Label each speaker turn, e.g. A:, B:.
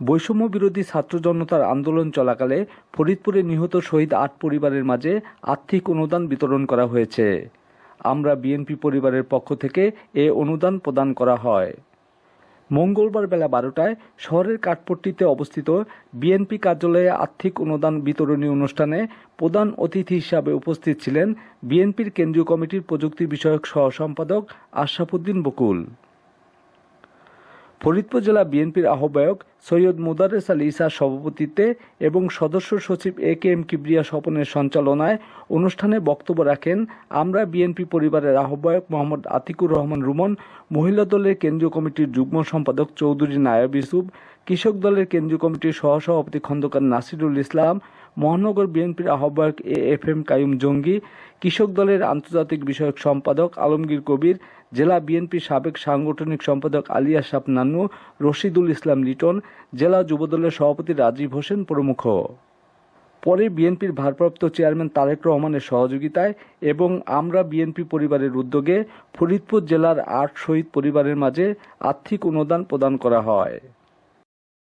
A: বৈষম্য বিরোধী ছাত্র জনতার আন্দোলন চলাকালে ফরিদপুরে নিহত শহীদ আট পরিবারের মাঝে আর্থিক অনুদান বিতরণ করা হয়েছে। আমরা বিএনপি পরিবারের পক্ষ থেকে এ অনুদান প্রদান করা হয়। মঙ্গলবার বেলা বারোটায় শহরের কাঠপট্টিতে অবস্থিত বিএনপি কার্যালয়ে আর্থিক অনুদান বিতরণী অনুষ্ঠানে প্রধান অতিথি হিসাবে উপস্থিত ছিলেন বিএনপির কেন্দ্রীয় কমিটির প্রযুক্তি বিষয়ক সহ সম্পাদক আশরাফুদ্দিন বকুল। ফরিদপুর জেলা বিএনপির আহ্বায়ক সৈয়দ মুদারেস আলী ইসার সভাপতিত্বে এবং সদস্য সচিব এ কে এম কিবরিয়া স্বপনের সঞ্চালনায় অনুষ্ঠানে বক্তব্য রাখেন আমরা বিএনপি পরিবারের আহ্বায়ক মোহাম্মদ আতিকুর রহমান রুমন, মহিলা দলের কেন্দ্রীয় কমিটির যুগ্ম সম্পাদক চৌধুরী নায়াব ইউসুফ, কৃষক দলের কেন্দ্রীয় কমিটির সহসভাপতি খন্দকার নাসিরুল ইসলাম মহানগর বিএনপির আহ্বায়ক এ এফ এম কায়ুম জঙ্গি, কৃষক দলের আন্তর্জাতিক বিষয়ক সম্পাদক আলমগীর কবির, জেলা বিএনপির সাবেক সাংগঠনিক সম্পাদক আলী আশরাফ নানু, রশিদুল ইসলাম লিটন, জেলা যুবদলের সভাপতি রাজীব হোসেন প্রমুখ। পরে বিএনপির ভারপ্রাপ্ত চেয়ারম্যান তারেক রহমানের সহযোগিতায় এবং আমরা বিএনপি পরিবারের উদ্যোগে ফরিদপুর জেলার আট শহীদ পরিবারের মাঝে আর্থিক অনুদান প্রদান করা হয়।